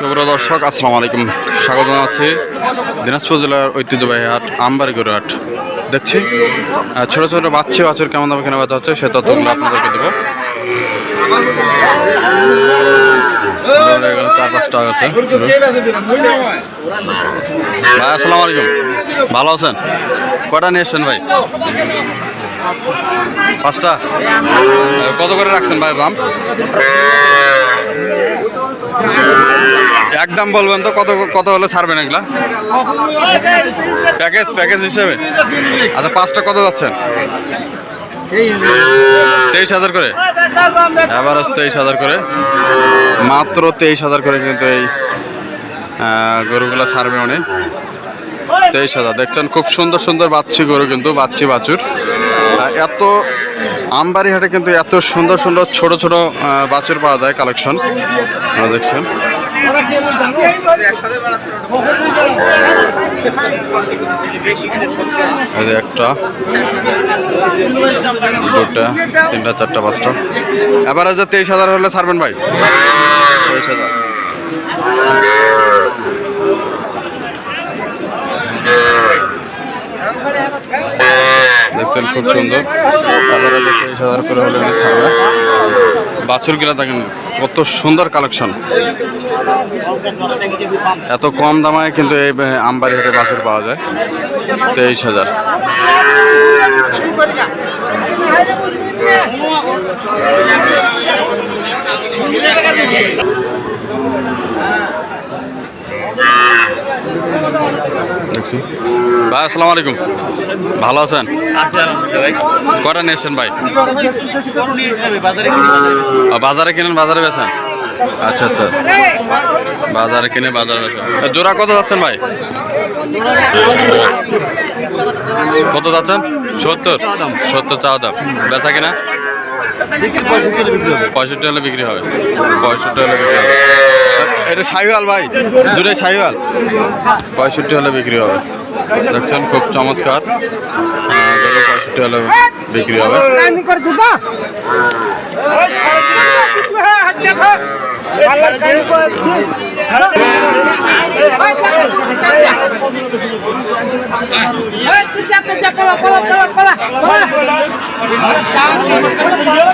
সুপ্রিয় দর্শক, আসসালামু আলাইকুম। স্বাগত জানাচ্ছি দিনাজপুর জেলার ঐতিহ্যবাহী হাট, আমবাড়িগড় হাট। দেখছি ছোট ছোট বাচ্চা বাছুর কেমন দামে কেনা বেচা হচ্ছে সে তথ্যগুলো আপনাদেরকে দেবো। চার পাঁচটা আছে। ভাই, আসসালামু আলাইকুম। ভালো আছেন? কটা নিয়ে এসছেন ভাই? পাঁচটা? কত করে রাখছেন ভাই দাম? একদম বলবেন তো, কত কত হলে ছাড়বেন এগুলা? প্যাকেজ প্যাকেজ হিসেবে? আচ্ছা পাঁচটা কত যাচ্ছেন? তেইশ হাজার করে? এভারেজ তেইশ হাজার করে। মাত্র তেইশ হাজার করে কিন্তু এই গরুগুলা ছাড়বে উনি তেইশ হাজার। দেখছেন, খুব সুন্দর সুন্দর বাচ্চি গরু কিন্তু, বাচ্চি বাছুর। এত আমবাড়ি হাটে কিন্তু এত সুন্দর সুন্দর ছোট ছোট বাছুর পাওয়া যায় কালেকশন। দেখছেন। একটা দুটা তিনটা, চারটা, পাঁচটা। এবার যে তেইশ হাজার হলে ছাড়বেন ভাই। তেইশ হাজার। দেখছেন খুব সুন্দর। এবারে তেইশ দেখেন, কত সুন্দর কালেকশন। এত কম দামায় কিন্তু এই আমবাড়ি হাটে বাছুর পাওয়া যায়। তেইশ হাজার। দেখছি। ভাই আসসালামু আলাইকুম। ভালো আছেন? কটা নিয়েছেন ভাই? বাজারে কিনেন বাজারে বেচেন? আচ্ছা আচ্ছা। বাজারে কিনে বাজারে বেচেন। এ, জোড়া কত যাচ্ছেন ভাই? কত যাচ্ছেন? সত্তর। সত্তর চাওয়া দাম। বেচা কিনা? পঁয়ষট্টি হলে বিক্রি হবে। পঁয়ষট্টি হলে বিক্রি হবে পঁয়ষট্টি হলে বিক্রি হবে এটা সাইওয়াল ভাই। দূরে সাইওয়াল পঁয়ষট্টি হলে বিক্রি হবে। দেখছেন, খুব চমৎকার। পঁয়ষট্টি হলে বিক্রি হবে। দাম বেশি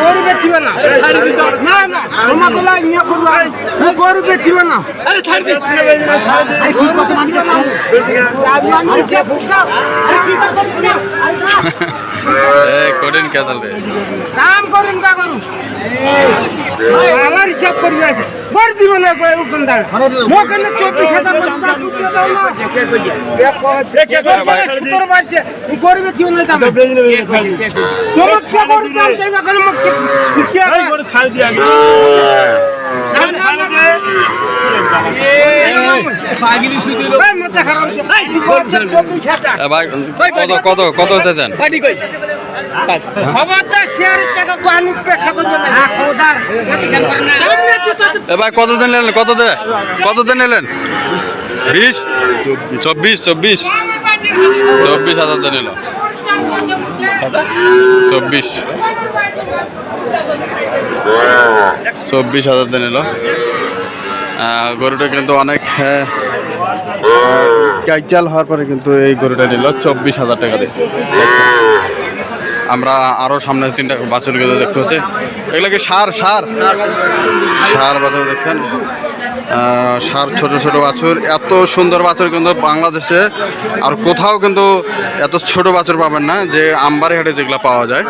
আরে বেচিবে না গরু বেচিবে না না না তোমার বলা ইয়া করবে আরে গরু বেচিবে না আরে ছাড় দে আরে কি দাম করেন আমার হিসাব করি আছে উকন্দার দাম গরিবে জীবন দাম তোমার কে কত কত কত চাইছেন খবরদার শেয়ারের টাকা কোয়ানি পেশা করবে না হ্যাঁ খবরদার এ ভাই, কত দিন নিলেন কত দে কত দিন নিলেন বিশ? চব্বিশ চব্বিশ। চব্বিশ হাজার দিন নিল চব্বিশ। চব্বিশ হাজার দিন নিল। গরুটা কিন্তু অনেক কাইচাল হওয়ার পরে কিন্তু এই গরুটা নিল। চব্বিশ হাজার টাকা দিয়ে। আমরা আরও সামনে তিনটা বাছুর গেলে দেখতে পাচ্ছি। এগুলো কি সার? সার? সার বাছুর দেখছেন? সার ছোট ছোট বাছুর। এত সুন্দর বাছুর কিন্তু বাংলাদেশে। আর কোথাও কিন্তু এত ছোট বাছুর পাবেন না, যে আমবাড়ি হাটে যেগুলো পাওয়া যায়।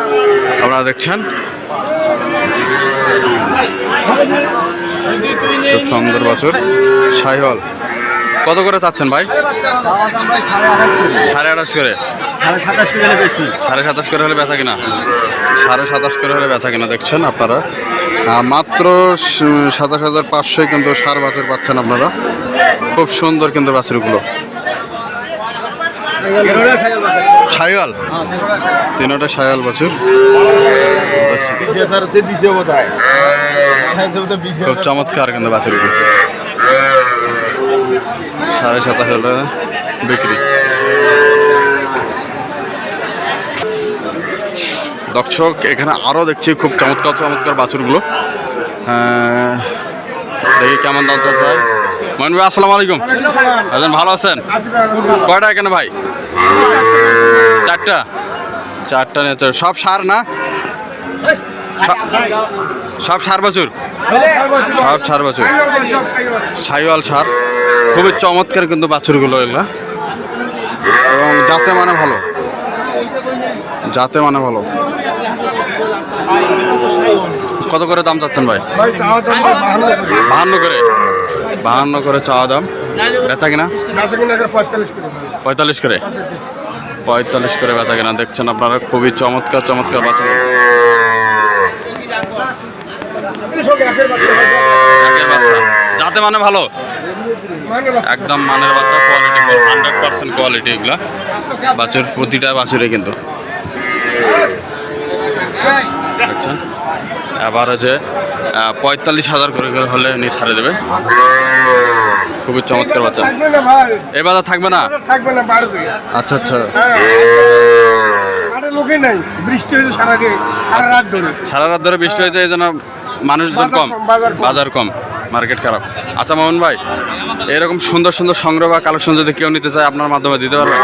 আপনারা দেখছেন? সুন্দর বাছুর। সাইহল কত করে চাচ্ছেন ভাই? সাড়ে আঠাশ করে। সাড়ে সাতাশ করে হলে বেচা কিনা? সাড়ে সাতাশ করে হলে বেচা কিনা, দেখছেন আপনারা? মাত্র সাতাশ হাজার পাঁচশোয় কিন্তু সার বাছুর পাচ্ছেন আপনারা। খুব সুন্দর কিন্তু বাছুরগুলো। সাইওয়াল? তিনটা বছর। খুব চমৎকার কিন্তু বাছুরগুলো। সাড়ে সাতাশ হলে বিক্রি। দর্শক এখানে আরও দেখছি খুব চমৎকার চমৎকার বাছুরগুলো। আহ, দেখি কেমন দাম চলছে মহিন ভাই আসসালামু আলাইকুম। আছেন ভালো আছেন? কয়টা এখানে ভাই? চারটা? চারটা নিয়ে সব সার না? সব সার বাছুর? সব সার বাছুর। সাইওয়াল সার। খুবই চমৎকার কিন্তু বাছুরগুলো এগুলা। এবং যাতে মানে ভালো। যাতে মানে ভালো। কত করে দাম চাচ্ছেন ভাই? বাহান্ন করে। বাহান্ন করে চাওয়া দাম। বেচা কিনা? পঁয়তাল্লিশ করে। পঁয়তাল্লিশ করে বেচা কিনা। দেখছেন আপনারা, খুবই চমৎকার চমৎকার বাচ্চা যাতে মানে ভালো। একদম মানের বাচ্চা কোয়ালিটি হান্ড্রেড পার্সেন্ট কোয়ালিটি এগুলা। বাছুর প্রতিটা বাছুরে কিন্তু। দেখছেন? এবার হচ্ছে পঁয়তাল্লিশ হাজার করে করে হলে উনি ছাড়ে দেবে। খুবই চমৎকার বাচ্চা। এই বাজার থাকবে না? থাকবে না আচ্ছা আচ্ছা। লোকে নাই বৃষ্টি হয়েছে সারা রাত ধরে। সারা রাত ধরে বৃষ্টি হয়েছে এই জন্য মানুষজন কম, বাজার কম। মার্কেট খারাপ। আচ্ছা মোহন ভাই এরকম সুন্দর সুন্দর সংগ্রহ বা কালেকশন যদি কেউ নিতে চায় আপনার মাধ্যমে দিতে পারবেন?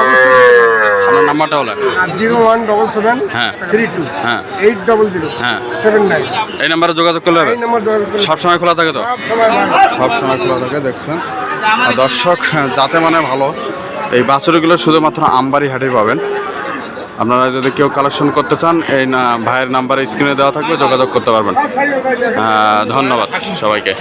আপনার নাম্বারটা হলো জিরো ওয়ান ডবল সেভেন হ্যাঁ। থ্রি টু হ্যাঁ। এইট ডবল জিরো হ্যাঁ। Seven nine. এই নাম্বারে যোগাযোগ করলে হবে? এই নম্বর যোগাযোগ করে সব সময় খোলা থাকে তো? সব সময় ভালো সব সময় খোলা থাকে দেখছেন? দর্শক যাতে মানে ভালো এই বাছুরগুলো শুধুমাত্র আমবাড়ি হাটে পাবেন। আপনারা যদি কেউ কালেকশন করতে চান এই না ভাইয়ের নাম্বারে স্ক্রিনে দেওয়া থাকবে যোগাযোগ করতে পারবেন। সব ধন্যবাদ সবাইকে।